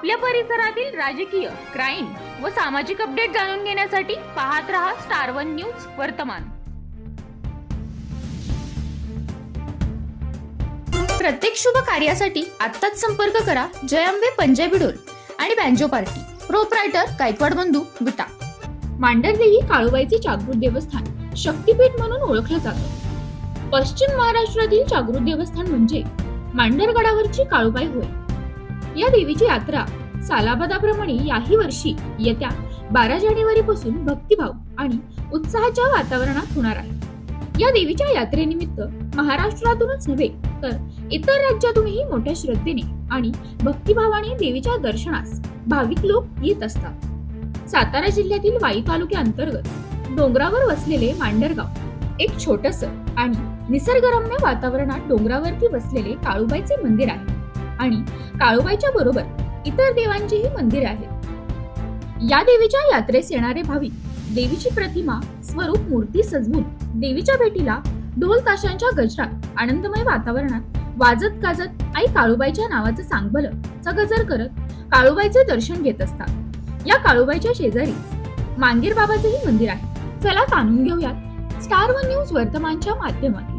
आपल्या परिसरातील राजकीय क्राईम व सामाजिक अपडेट जाणून घेण्यासाठी पाहत रहा स्टार वन न्यूज वर्तमान. प्रत्येक शुभ कार्यासाठी आत्ताच संपर्क करा जयंबे पंजाबी डोल आणि बँजो पार्टी. प्रोपरायटर गायकवाड बंधू विटा मांढरदेवी काळूबाईचे जागृत देवस्थान शक्तीपीठ म्हणून ओळखलं जातं. पश्चिम महाराष्ट्रातील जागृत देवस्थान म्हणजे मांढरगडावरची काळूबाई होय. या देवीची यात्रा सालाबादाप्रमाणे याही वर्षी येत्या बारा जानेवारी पासून भक्तिभाव आणि उत्साहाच्या वातावरणात होणार आहे. या देवीच्या यात्रेनिमित्त महाराष्ट्रातूनच नव्हे तर इतर राज्यातूनही मोठ्या श्रद्धेने आणि भक्तिभावाने देवीच्या दर्शनास भाविक लोक येत असतात. सातारा जिल्ह्यातील वाई तालुक्याअंतर्गत डोंगरावर वसलेले मांडरगाव एक छोटस आणि निसर्गरम्य वातावरणात डोंगरावरती बसलेले काळूबाईचे मंदिर आहे. आणि काळूबाईच्या बरोबर इतर देवांचेही मंदिर आहेत. या देवीच्या यात्रेस येणारे भाविक देवीची प्रतिमा स्वरूप मूर्ती सजवून देवीच्या भेटीला ढोल ताशांच्या गजरात आनंदमय वातावरणात वाजत गाजत आई काळूबाईच्या नावाचं सांगभलं चा गजर करत काळूबाईचे दर्शन घेत असतात. या काळूबाईच्या शेजारी मांगीर बाबाचेही मंदिर आहे. चला जाणून घेऊयात स्टार वन न्यूज वर्तमानच्या माध्यमातून.